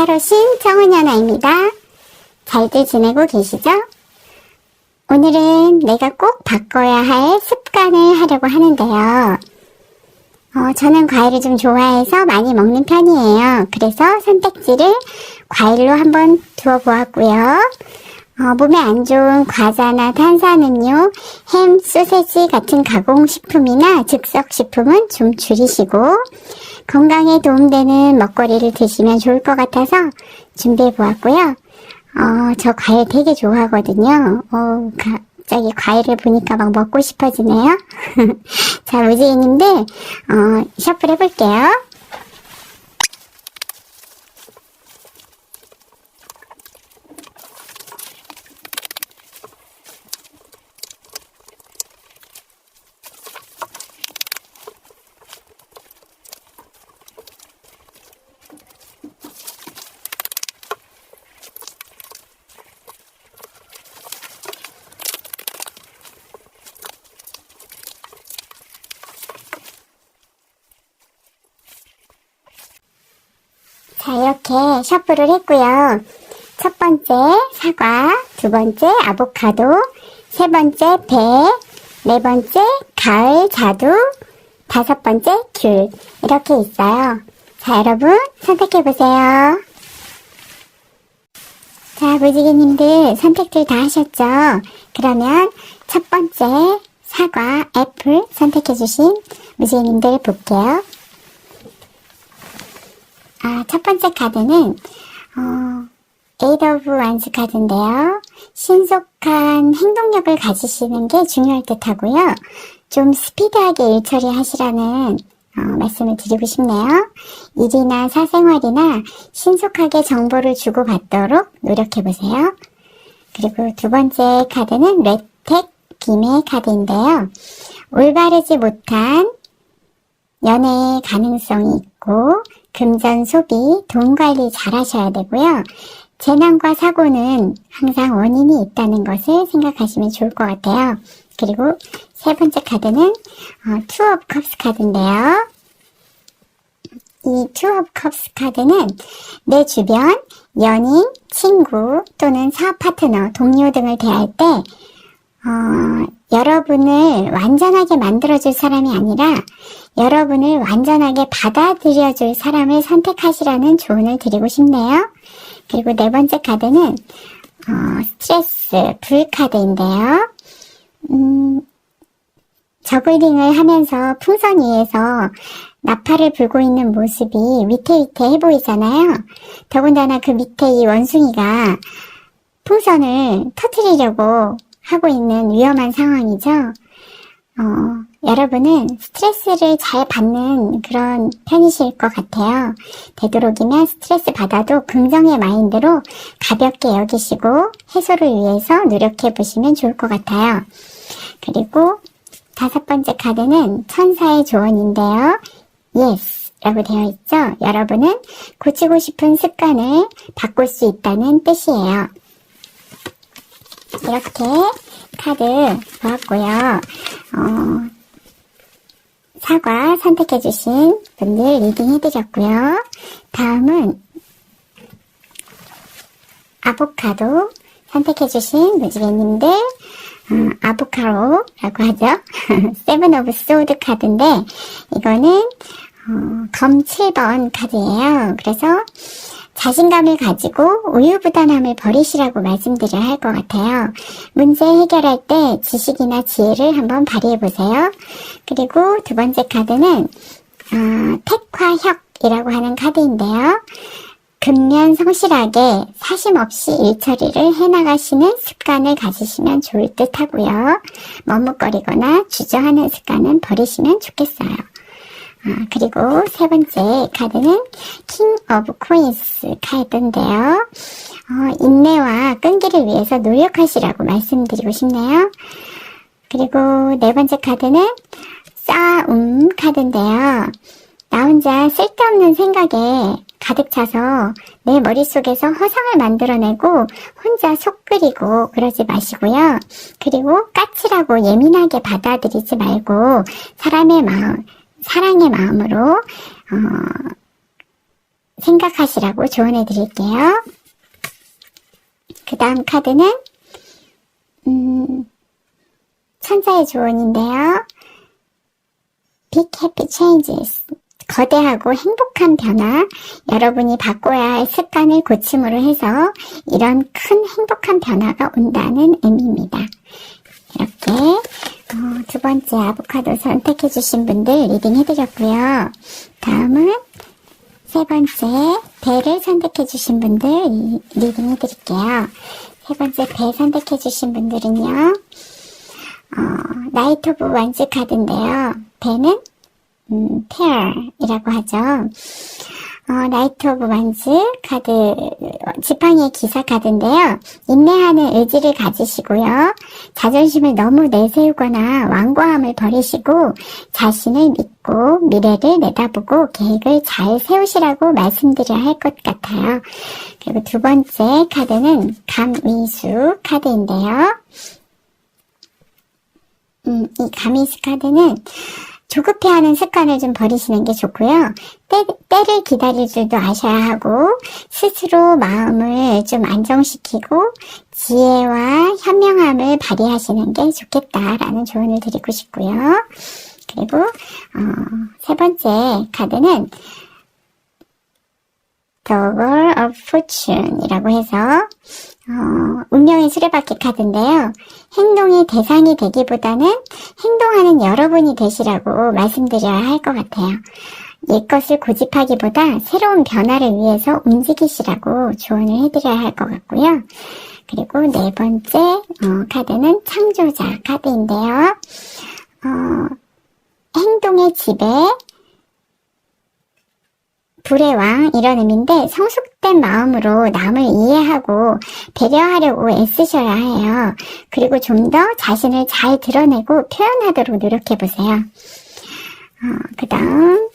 타로신 정은연아입니다. 잘들 지내고 계시죠? 오늘은 내가 꼭 바꿔야 할 습관을 하려고 하는데요. 어, 저는 과일을 좀 좋아해서 많이 먹는 편이에요. 그래서 선택지를 과일로 한번 두어 보았고요. 어, 몸에 안 좋은 과자나 탄산음료, 햄, 소세지 같은 가공식품이나 즉석식품은 좀 줄이시고, 건강에 도움되는 먹거리를 드시면 좋을 것 같아서 준비해 보았고요. 어, 저 과일 되게 좋아하거든요. 어, 갑자기 과일을 보니까 막 먹고 싶어지네요. 자, 무지개님들, 어, 셔플 해볼게요. 자, 이렇게 셔플을 했고요. 첫 번째 사과, 두 번째 아보카도, 세 번째 배, 네 번째 가을 자두, 다섯 번째 귤. 이렇게 있어요. 자, 여러분 선택해보세요. 자, 무지개님들 선택들 다 하셨죠? 그러면 첫 번째 사과, 애플 선택해주신 무지개님들 볼게요. 아, 첫 번째 카드는, 어, 에이드 오브 완스 카드인데요. 신속한 행동력을 가지시는 게 중요할 듯 하고요. 좀 스피드하게 일 처리하시라는 어, 말씀을 드리고 싶네요. 일이나 사생활이나 신속하게 정보를 주고받도록 노력해보세요. 그리고 두 번째 카드는 레텍 김의 카드인데요. 올바르지 못한 연애의 가능성이 있고 금전 소비, 돈 관리 잘 하셔야 되고요. 재난과 사고는 항상 원인이 있다는 것을 생각하시면 좋을 것 같아요. 그리고 세 번째 카드는 어, 투 오브 컵스 카드인데요. 이 투 오브 컵스 카드는 내 주변 연인, 친구 또는 사업 파트너, 동료 등을 대할 때 어, 여러분을 완전하게 만들어줄 사람이 아니라 여러분을 완전하게 받아들여줄 사람을 선택하시라는 조언을 드리고 싶네요. 그리고 네 번째 카드는 어, 스트레스, 불 카드인데요. 음, 저글링을 하면서 풍선 위에서 나팔을 불고 있는 모습이 위태위태해 보이잖아요. 더군다나 그 밑에 이 원숭이가 풍선을 터트리려고 하고 있는 위험한 상황이죠. 어, 여러분은 스트레스를 잘 받는 그런 편이실 것 같아요. 되도록이면 스트레스 받아도 긍정의 마인드로 가볍게 여기시고 해소를 위해서 노력해 보시면 좋을 것 같아요. 그리고 다섯 번째 카드는 천사의 조언인데요. Yes. 라고 되어 있죠. 여러분은 고치고 싶은 습관을 바꿀 수 있다는 뜻이에요. 이렇게 카드 보았고요. 어, 사과 선택해주신 분들 리딩 해드렸고요. 다음은 아보카도 선택해주신 무지개님들 어, 아보카로라고 하죠. 세븐 오브 소드 카드인데 이거는 어, 검 7번 카드예요. 그래서 자신감을 가지고 우유부단함을 버리시라고 말씀드려야 할 것 같아요. 문제 해결할 때 지식이나 지혜를 한번 발휘해 보세요. 그리고 두 번째 카드는 어, 택화혁이라고 하는 카드인데요. 근면 성실하게 사심 없이 일 처리를 해나가시는 습관을 가지시면 좋을 듯 하고요. 머뭇거리거나 주저하는 습관은 버리시면 좋겠어요. 아, 그리고 세 번째 카드는 킹 오브 코인스 카드인데요. 어, 인내와 끈기를 위해서 노력하시라고 말씀드리고 싶네요. 그리고 네 번째 카드는 싸움 카드인데요. 나 혼자 쓸데없는 생각에 가득 차서 내 머릿속에서 허상을 만들어내고 혼자 속 끓이고 그러지 마시고요. 그리고 까칠하고 예민하게 받아들이지 말고 사람의 마음, 사랑의 마음으로 어, 생각하시라고 조언해 드릴게요. 그 다음 카드는, 음, 천사의 조언인데요. Big Happy Changes. 거대하고 행복한 변화, 여러분이 바꿔야 할 습관을 고침으로 해서 이런 큰 행복한 변화가 온다는 의미입니다. 이렇게 어, 두 번째 아보카도 선택해주신 분들 리딩해드렸고요. 다음은 세 번째 배를 선택해주신 분들 리- 리딩해드릴게요. 세 번째 배 선택해주신 분들은요. 어, 나이트 오브 완즈 카드인데요. 배는 음, 페어이라고 하죠. 어, 나이트 오브 완즈 카드, 어, 지팡이의 기사 카드인데요. 인내하는 의지를 가지시고요. 자존심을 너무 내세우거나 완고함을 버리시고 자신을 믿고 미래를 내다보고 계획을 잘 세우시라고 말씀드려야 할 것 같아요. 그리고 두 번째 카드는 감위수 카드인데요. 음, 이 가미스 카드는 조급해하는 습관을 좀 버리시는 게 좋고요. 때, 때를 기다릴 줄도 아셔야 하고 스스로 마음을 좀 안정시키고 지혜와 현명함을 발휘하시는 게 좋겠다라는 조언을 드리고 싶고요. 그리고 어, 세 번째 카드는 Wheel of Fortune이라고 해서 어, 운명의 수레바퀴 카드인데요. 행동의 대상이 되기보다는 행동하는 여러분이 되시라고 말씀드려야 할 것 같아요. 옛것을 고집하기보다 새로운 변화를 위해서 움직이시라고 조언을 해드려야 할 것 같고요. 그리고 네 번째 어, 카드는 창조자 카드인데요. 어, 행동의 지배, 불의 왕 이런 의미인데 성숙된 마음으로 남을 이해하고 배려하려고 애쓰셔야 해요. 그리고 좀 더 자신을 잘 드러내고 표현하도록 노력해 보세요. 어, 그 다음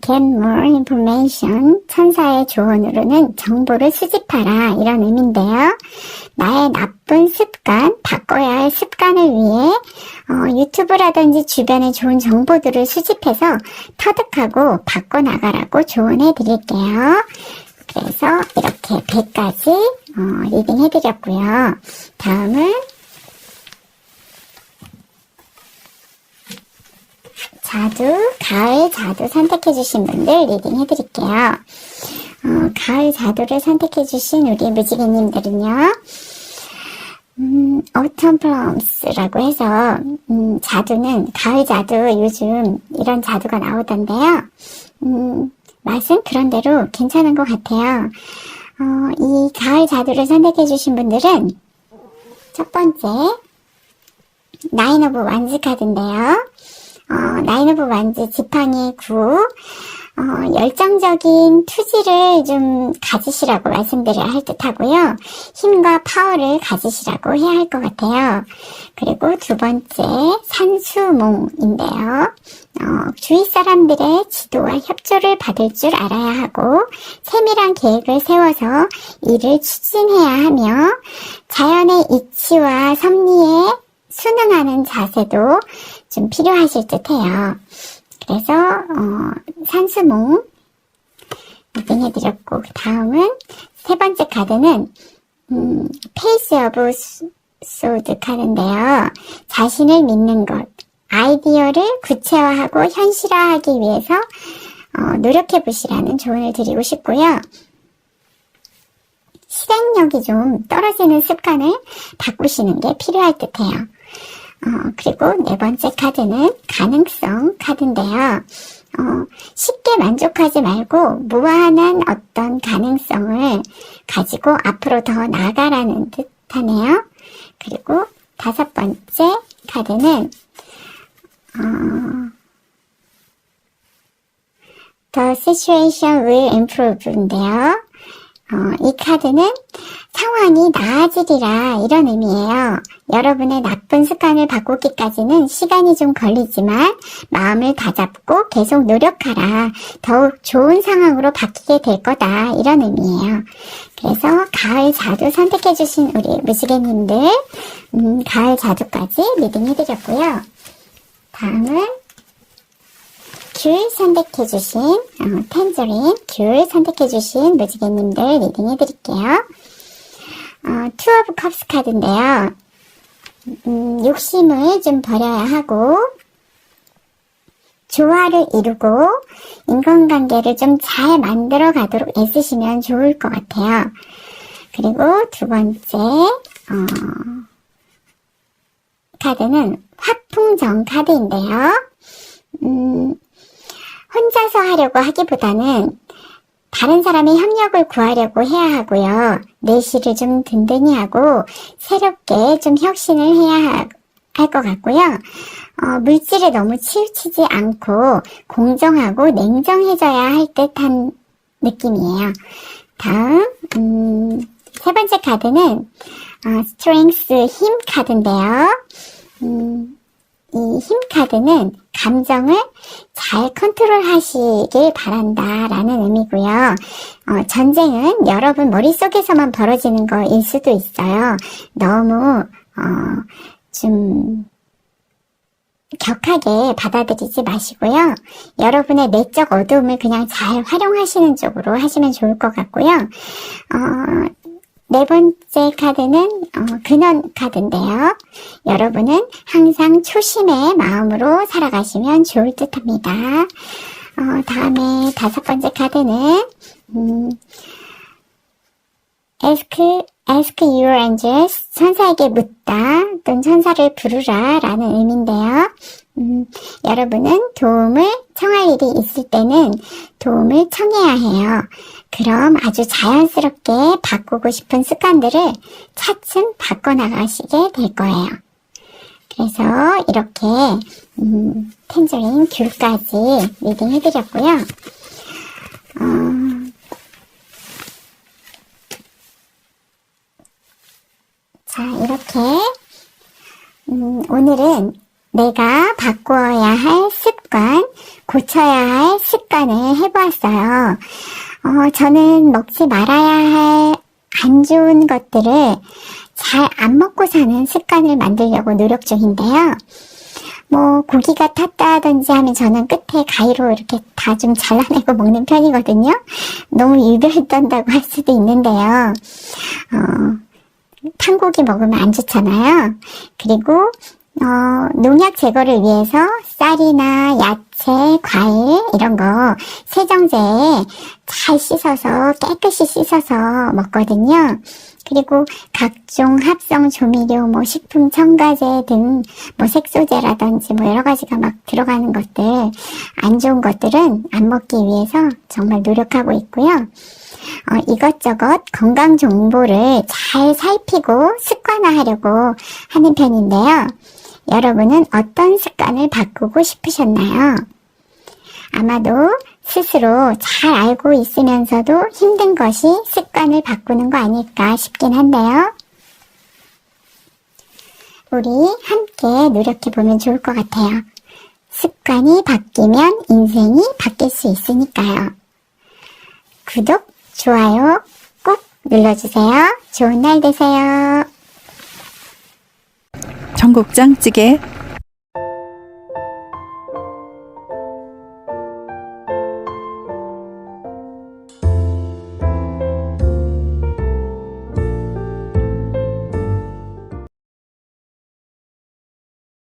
get more information 천사의 조언으로는 정보를 수집하라 이런 의미인데요. 나의 나쁜 습관, 바꿔야 할 습관을 위해 어, 유튜브라든지 주변에 좋은 정보들을 수집해서 터득하고 바꿔나가라고 조언해 드릴게요. 그래서 이렇게 100가지 어, 리딩 해드렸고요. 다음은 자두, 가을 자두 선택해주신 분들 리딩 해드릴게요. 어, 가을 자두를 선택해주신 우리 무지개님들은요, 음, autumn plums라고 해서, 음, 자두는, 가을 자두, 요즘 이런 자두가 나오던데요. 음, 맛은 그런대로 괜찮은 것 같아요. 어, 이 가을 자두를 선택해주신 분들은, 첫 번째, 나인 오브 완즈 카드인데요. 어, 나인 오브 완즈 지팡이 9, 어, 열정적인 투지를 좀 가지시라고 말씀드려야 할 듯 하고요. 힘과 파워를 가지시라고 해야 할 것 같아요. 그리고 두 번째, 산수몽인데요. 어, 주위 사람들의 지도와 협조를 받을 줄 알아야 하고, 세밀한 계획을 세워서 일을 추진해야 하며, 자연의 이치와 섭리에 순응하는 자세도 좀 필요하실 듯 해요. 그래서 어, 산수몽 리딩해드렸고 그 다음은 세 번째 카드는 음, 페이스 오브 소드 카드인데요. 자신을 믿는 것, 아이디어를 구체화하고 현실화하기 위해서 어, 노력해 보시라는 조언을 드리고 싶고요. 실행력이 좀 떨어지는 습관을 바꾸시는 게 필요할 듯해요. 어, 그리고 네 번째 카드는 가능성 카드인데요. 어, 쉽게 만족하지 말고 무한한 어떤 가능성을 가지고 앞으로 더 나아가라는 듯 하네요. 그리고 다섯 번째 카드는, 어, The situation will improve인데요. 어, 이 카드는 상황이 나아지리라 이런 의미예요. 여러분의 나쁜 습관을 바꾸기까지는 시간이 좀 걸리지만 마음을 다잡고 계속 노력하라. 더욱 좋은 상황으로 바뀌게 될 거다. 이런 의미예요. 그래서 가을 자두 선택해주신 우리 무지개님들, 음, 가을 자두까지 리딩해드렸고요. 다음은 귤 선택해주신, 어, 텐저린, 귤 선택해주신 무지개님들 리딩 해드릴게요. 어, 투 오브 컵스 카드인데요. 음, 욕심을 좀 버려야 하고, 조화를 이루고, 인간관계를 좀 잘 만들어 가도록 애쓰시면 좋을 것 같아요. 그리고 두 번째, 어, 카드는 화풍정 카드인데요. 음, 혼자서 하려고 하기보다는 다른 사람의 협력을 구하려고 해야 하고요. 내실을 좀 든든히 하고 새롭게 좀 혁신을 해야 할 것 같고요. 어, 물질에 너무 치우치지 않고 공정하고 냉정해져야 할 듯한 느낌이에요. 다음, 음, 세 번째 카드는 어, 스트렝스 힘 카드인데요. 음, 이 힘 카드는 감정을 잘 컨트롤 하시길 바란다라는 의미고요. 어, 전쟁은 여러분 머릿속에서만 벌어지는 거일 수도 있어요. 너무 어, 좀 격하게 받아들이지 마시고요. 여러분의 내적 어두움을 그냥 잘 활용하시는 쪽으로 하시면 좋을 것 같고요. 어, 네 번째 카드는 어, 근원 카드인데요. 여러분은 항상 초심의 마음으로 살아가시면 좋을 듯합니다. 어, 다음에 다섯 번째 카드는 음, ask, ask your angels, 천사에게 묻다 또는 천사를 부르라 라는 의미인데요. 음, 여러분은 도움을 청할 일이 있을 때는 도움을 청해야 해요. 그럼 아주 자연스럽게 바꾸고 싶은 습관들을 차츰 바꿔나가시게 될 거예요. 그래서 이렇게 음, 텐저린 귤까지 리딩 해드렸고요. 어, 자, 이렇게 음, 오늘은 내가 바꾸어야 할 습관, 고쳐야 할 습관을 해보았어요. 어, 저는 먹지 말아야 할 안 좋은 것들을 잘 안 먹고 사는 습관을 만들려고 노력 중인데요. 뭐, 고기가 탔다든지 하면 저는 끝에 가위로 이렇게 다 좀 잘라내고 먹는 편이거든요. 너무 유별 떤다고 할 수도 있는데요. 어, 탄고기 먹으면 안 좋잖아요. 그리고 어, 농약 제거를 위해서 쌀이나 야채, 과일 이런 거 세정제에 잘 씻어서 깨끗이 씻어서 먹거든요. 그리고 각종 합성 조미료, 뭐 식품 첨가제 등 뭐 색소제라든지 뭐 여러 가지가 막 들어가는 것들 안 좋은 것들은 안 먹기 위해서 정말 노력하고 있고요. 어, 이것저것 건강 정보를 잘 살피고 습관화하려고 하는 편인데요. 여러분은 어떤 습관을 바꾸고 싶으셨나요? 아마도 스스로 잘 알고 있으면서도 힘든 것이 습관을 바꾸는 거 아닐까 싶긴 한데요. 우리 함께 노력해 보면 좋을 것 같아요. 습관이 바뀌면 인생이 바뀔 수 있으니까요. 구독, 좋아요 꼭 눌러주세요. 좋은 날 되세요. 청국장 찌개